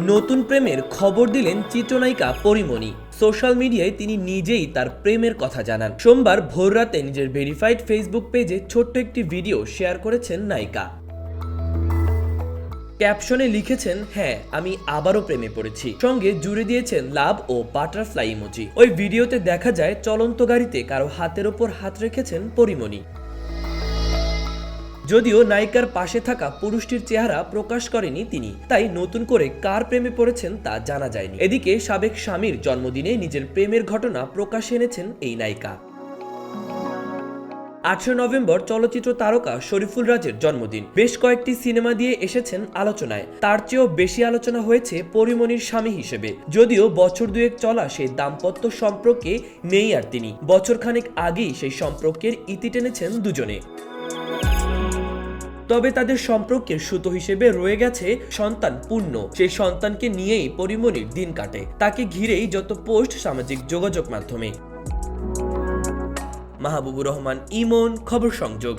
নতুন প্রেমের খবর দিলেন চিত্রনায়িকা পরিমণি। সোশ্যাল মিডিয়ায় তিনি নিজেই তার প্রেমের কথা জানান। সোমবার ভোররাতে নিজের ভেরিফাইড ফেসবুক পেজে ছোট্ট একটি ভিডিও শেয়ার করেছেন নায়িকা। ক্যাপশনে লিখেছেন হ্যাঁ আমি আবারও প্রেমে পড়েছি। সঙ্গে জুড়ে দিয়েছেন লাভ ও বাটারফ্লাই ইমোজি। ওই ভিডিওতে দেখা যায়, চলন্ত গাড়িতে কারও হাতের ওপর হাত রেখেছেন পরিমণি। যদিও নায়িকার পাশে থাকা পুরুষটির চেহারা প্রকাশ করেনি তিনি, তাই নতুন করে কার প্রেমে পড়েছেন তা জানা যায়নি। এদিকে সাবেক স্বামীর জন্মদিনে নিজের প্রেমের ঘটনা প্রকাশে এনেছেন এই নায়িকা। আঠারো নভেম্বর চলচ্চিত্র তারকা শরীফুল রাজের জন্মদিন। বেশ কয়েকটি সিনেমা দিয়ে এসেছেন আলোচনায়। তার চেয়েও বেশি আলোচনা হয়েছে পরিমণির স্বামী হিসেবে। যদিও বছর দুয়েক চলা সেই দাম্পত্য সম্পর্কে নেই আর তিনি। বছরখানেক আগেই সেই সম্পর্কের ইতি টেনেছেন দুজনে। তবে তাদের সম্পর্কের সুতো হিসেবে রয়ে গেছে সন্তান পূর্ণ। সেই সন্তানকে নিয়েই পরিমণির দিন কাটে। তাকে ঘিরেই যত পোস্ট সামাজিক যোগাযোগ মাধ্যমে। মাহবুবুর রহমান, ইমন, খবর সংযোগ।